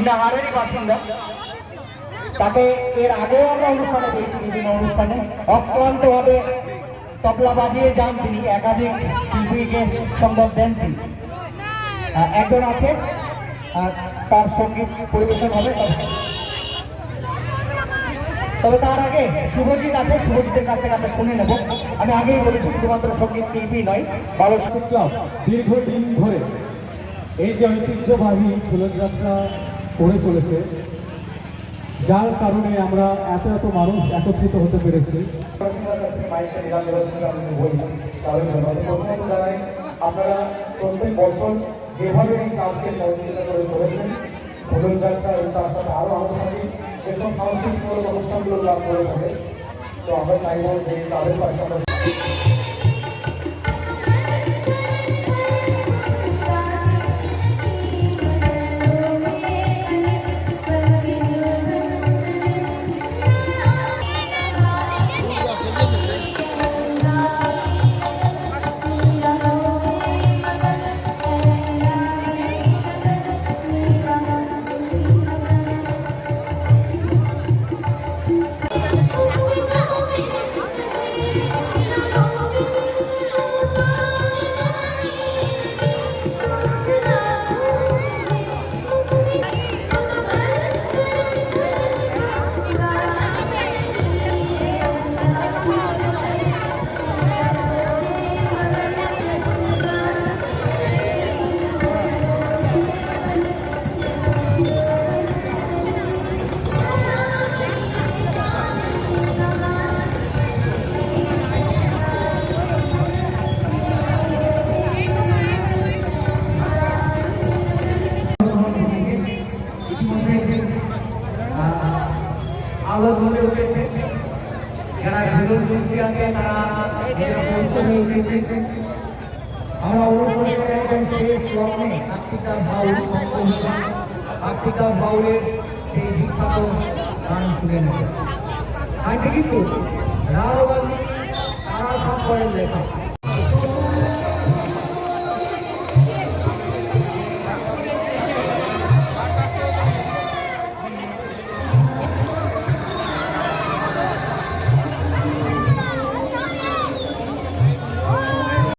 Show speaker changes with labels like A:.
A: কীর্ণাহারেরই বাসিন্দা। তাকে এর আগেও আমরা অনুষ্ঠানে পেয়েছি বিভিন্ন অনুষ্ঠানে। অক্লান্তভাবে তবলা বাজিয়ে যান তিনি, একাধিক শিল্পীকে সম্ভব দেন তিনি। একজন আছে তার সংগীত পরিবেশন হবে, তবে তার আগে শুভজিৎ আছে, শুভজিতের কাছ থেকে আমরা শুনে নেব। আমি আগেই বলেছি, শুধুমাত্র সংগীত শিল্পী নয়
B: সাংস্কৃতিক ক্লাব দীর্ঘদিন ধরে এই যে ঐতিহ্যবাহী ঝুলনযাত্রা করে চলেছে। যার কারণে আমরা এত এত মানুষ একত্রিত হতে পেরেছি।
C: আপনারা প্রত্যেক বছর যেভাবে এই কাজকে সহযোগিতা করে চলেছেন, ঝুলন যাত্রা এবং তার সাথে আরও আনুষঙ্গিক যেসব সাংস্কৃতিকমূলক অনুষ্ঠানগুলো তারা করে থাকে, তো আমরা চাইব যে তাদের পাশে
A: আলো ধরে উঠেছে। যারা ঝুলন শিল্পী আছে, তারা হয়ে উঠেছে। আমরা অনুষ্ঠানের একদম শেষ লগ্নে কার্তিকা বাউলের সেই বিখ্যাত গান শুনে নেব। গানটি কিন্তু রাহুল গান্ধী তারা সম্পর্কে লেখা।